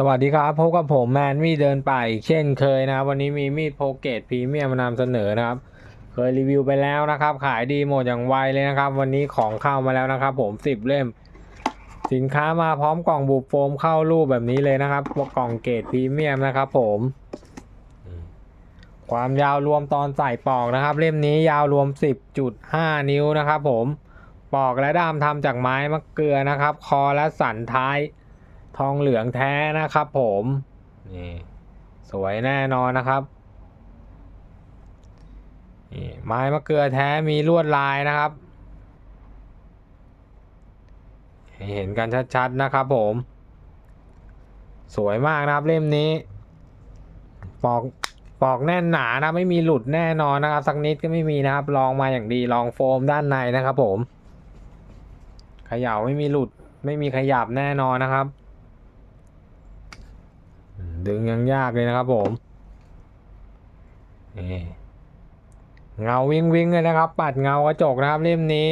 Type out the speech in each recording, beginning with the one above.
สวัสดีครับพบกับผมแมนมีเดินป่าอีกเช่นเคยนะครับ วันนี้มีมีดโพเกตพรีเมียมมานำเสนอนะครับ เคยรีวิวไปแล้วนะครับ ขายดีหมดอย่างไวเลยนะครับ วันนี้ของเข้ามาแล้วนะครับ ผมสิบเล่ม สินค้ามาพร้อมกล่องบุบโฟมเข้ารูปแบบนี้เลยนะครับกล่องเกรดพรีเมียมนะครับผมความยาวรวมตอนใส่ปอกนะครับ เล่มนี้ยาวรวม 10.5 นิ้วนะครับ ผมปอกและด้ามทำจากไม้มะเกลือนะครับ คอและสันท้าย ทองเหลืองแท้นะครับผม นี่สวยแน่นอนนะครับนี่ไม้มะเกลือแท้มีลวดลายนะครับ เห็นกันชัดๆนะครับผม สวยมากนะครับเล่มนี้ปอกปอกแน่นหนานะไม่มีหลุดแน่นอนนะครับ สักนิดก็ไม่มีนะครับลองมาอย่างดีลองโฟมด้านในนะครับผมขย่าไม่มีหลุดไม่มีขยับแน่นอนนะครับ ดึงยังยากเลยนะครับผมนี่เงาวิ่งวิ่งเลยนะครับ ปัดเงากระจกนะครับเล่มนี้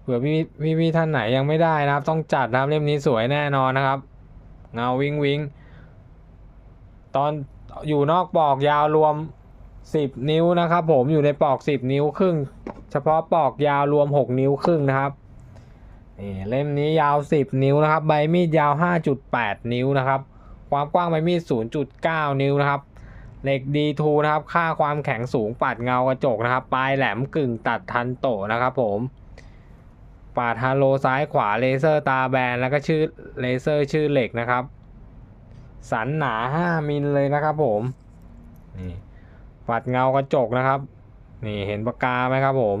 เผื่อพี่พี่พี่ท่านไหนยังไม่ได้นะครับ ต้องจัดนะครับเล่มนี้สวยแน่นอนนะครับ เงาวิ่งวิ่งตอนอยู่นอกปอกยาวรวม 10 นิ้วนะครับ ผมอยู่ในปอก 10 นิ้วครึ่ง เฉพาะปอกยาวรวม 6 นิ้วครึ่งนะครับนี่เล่มนี้ยาว 10 นิ้วนะครับ ใบมีดยาว 5.8 นิ้วนะครับ ความกว้างใบมีด 0.9 นิ้วนะครับ เหล็ก D2 นะครับ ค่าความแข็งสูงปัดเงากระจกนะครับ ปลายแหลมกึ่งตัดทันโตนะครับผมปาดฮาโลซ้ายขวาเลเซอร์ตาแบนแล้วก็ชื่อเลเซอร์ชื่อเหล็กนะครับ สันหนา 5 มิลเลยนะครับผมนี่ปัดเงากระจกนะครับ นี่เห็นปากกาไหมครับผม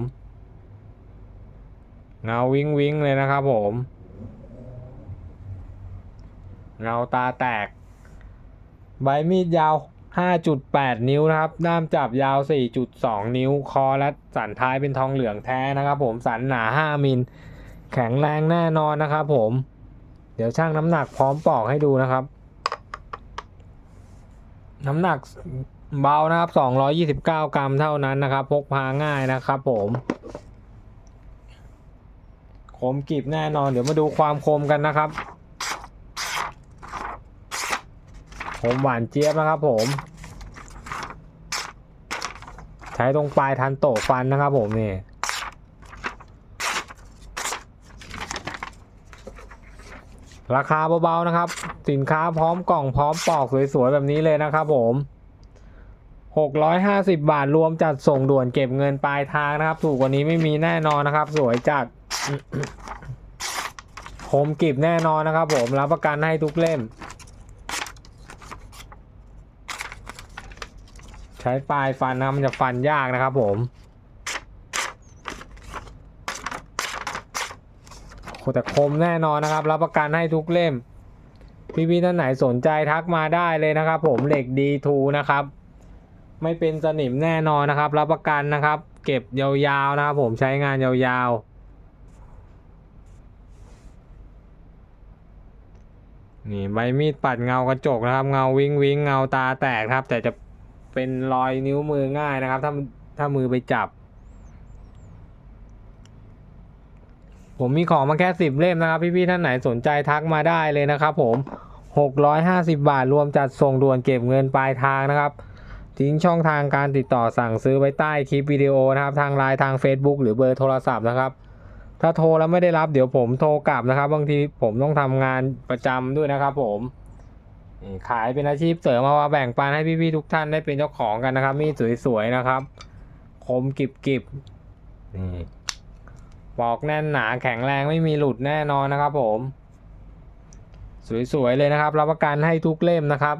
เงาวิ้งวิ้งเลยนะครับผม เงาตาแตก ใบมีดยาว 5.8 นิ้วนะครับด้ามจับยาว 4.2 นิ้ว คอและสันท้ายเป็นทองเหลืองแท้นะครับ ผม สันหนา 5 มิล แข็งแรงแน่นอนนะครับ ผม เดี๋ยวช่างน้ำหนักพร้อมปอกให้ดูนะครับ น้ำหนักเบานะครับ 229 กรัมเท่านั้นนะครับ พกพาง่ายนะครับผม คมกริบแน่นอน เดี๋ยวมาดูความคมกันนะครับ ผมหวานเจี๊ยบนะครับผม ใช้ตรงปลายทันโตะฟันนะครับผมนี่ราคาเบาๆนะครับ สินค้าพร้อมกล่องพร้อมปอกสวยๆแบบนี้เลยนะครับผม650 บาทรวมจัดส่งด่วนเก็บเงินปลายทางนะครับ ถูกกว่านี้ไม่มีแน่นอนนะครับ สวยจัดคมกิบแน่นอนนะครับ ผมรับประกันให้ทุกเล่ม ใช้ปลายฟันนะมันจะฟันยากนะครับผมแต่คมแน่นอนนะครับ รับประกันให้ทุกเล่ม พี่ๆท่านไหนสนใจทักมาได้เลยนะครับ ผมเหล็ก D2 นะครับ ไม่เป็นสนิมแน่นอนนะครับ รับประกันนะครับ เก็บยาวๆนะครับ ผมใช้งานยาวๆนี่ใบมีดปัดเงากระจกนะครับ เงาวิงวิงเงาตาแตกครับ แต่จะ เป็นรอยนิ้วมือง่ายนะครับ ถ้าถ้ามือไปจับ ผมมีของมาแค่สิบเล่มนะครับ พี่ๆท่านไหนสนใจทักมาได้เลยนะครับ ผม650บาทรวมจัดส่งด่วนเก็บเงินปลายทางนะครับทิ้งช่องทางการติดต่อสั่งซื้อไว้ใต้คลิปวิดีโอนะครับ ทางไลน์ทาง Facebook หรือเบอร์โทรศัพท์นะครับ ถ้าโทรแล้วไม่ได้รับเดี๋ยวผมโทรกลับนะครับ บางทีผมต้องทำงานประจำด้วยนะครับผม นี่ขายเป็นอาชีพเสริมมาว่าแบ่งปันให้พี่ๆทุกท่านได้เป็นเจ้าของกันนะครับ มีสวยๆนะครับ คมกริบๆนี่ปอกแน่นหนาแข็งแรงไม่มีหลุดแน่นอนนะครับ ผม สวยๆเลยนะครับ รับประกันให้ทุกเล่มนะครับ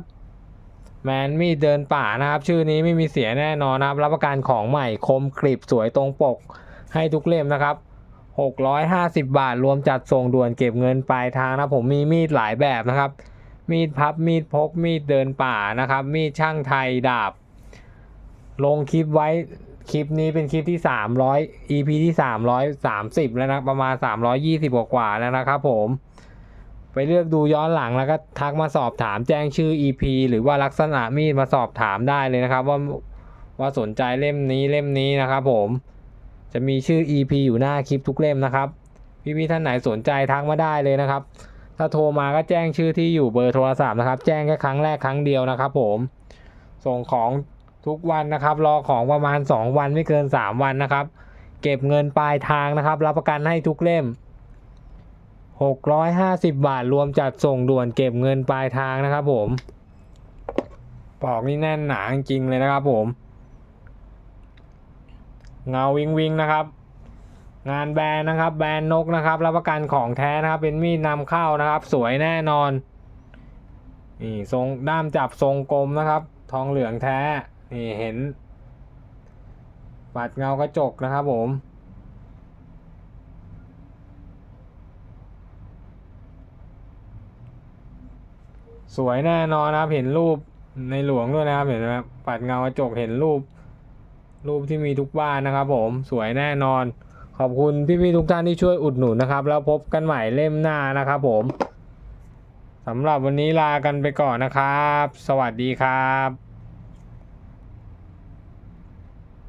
แมนมีดเดินป่านะครับ ชื่อนี้ไม่มีเสียแน่นอนนะครับ รับประกันของใหม่คมกริบสวยตรงปกให้ทุกเล่มนะครับ650 บาทรวมจัดส่งด่วนเก็บเงินปลายทางนะผมมีมีดหลายแบบนะครับ มีดพับมีดพกมีดเดินป่านะครับ มีดช่างไทยดาบ ลงคลิปไว้คลิปนี้เป็นคลิปที่ 300 EP ที่ 330 แล้วนะประมาณ 320กว่ากว่าแล้วนะครับผม ไปเลือกดูย้อนหลังแล้วก็ทักมาสอบถามแจ้งชื่อ EP หรือว่าลักษณะมีดมาสอบถามได้เลยนะครับ ว่าว่าสนใจเล่มนี้เล่มนี้นะครับผมจะมีชื่อ EP อยู่หน้าคลิปทุกเล่มนะครับ พี่ๆท่านไหนสนใจทักมาได้เลยนะครับ ถ้าโทรมาก็แจ้งชื่อที่อยู่เบอร์โทรศัพท์นะครับ แจ้งแค่ครั้งแรกครั้งเดียวนะครับผม ส่งของทุกวันนะครับ รอของประมาณ 2 วันไม่เกิน 3 วันนะครับ เก็บเงินปลายทางนะครับ รับประกันให้ทุกเล่ม 650 บาทรวมจัดส่งด่วนเก็บเงินปลายทางนะครับ ผม ปอกนี่แน่นหนาจริงเลยนะครับ ผม เงาวิงวิงนะครับ งานแบรนด์นะครับ แบรนด์นกนะครับ รับประกันของแท้นะครับ เป็นมีดนำเข้านะครับ สวยแน่นอน นี่ทรงด้ามจับทรงกลมนะครับ ทองเหลืองแท้ นี่เห็น ปัดเงากระจกนะครับผม สวยแน่นอนนะครับ เห็นรูปในหลวงด้วยนะครับ เห็นไหมปัดเงากระจกเห็นรูป รูปที่มีทุกบ้านนะครับ ผม สวยแน่นอน ขอบคุณพี่ๆทุกท่านที่ช่วยอุดหนุนนะครับ แล้วพบกันใหม่เล่มหน้านะครับผมสำหรับวันนี้ลากันไปก่อนนะครับ สวัสดีครับ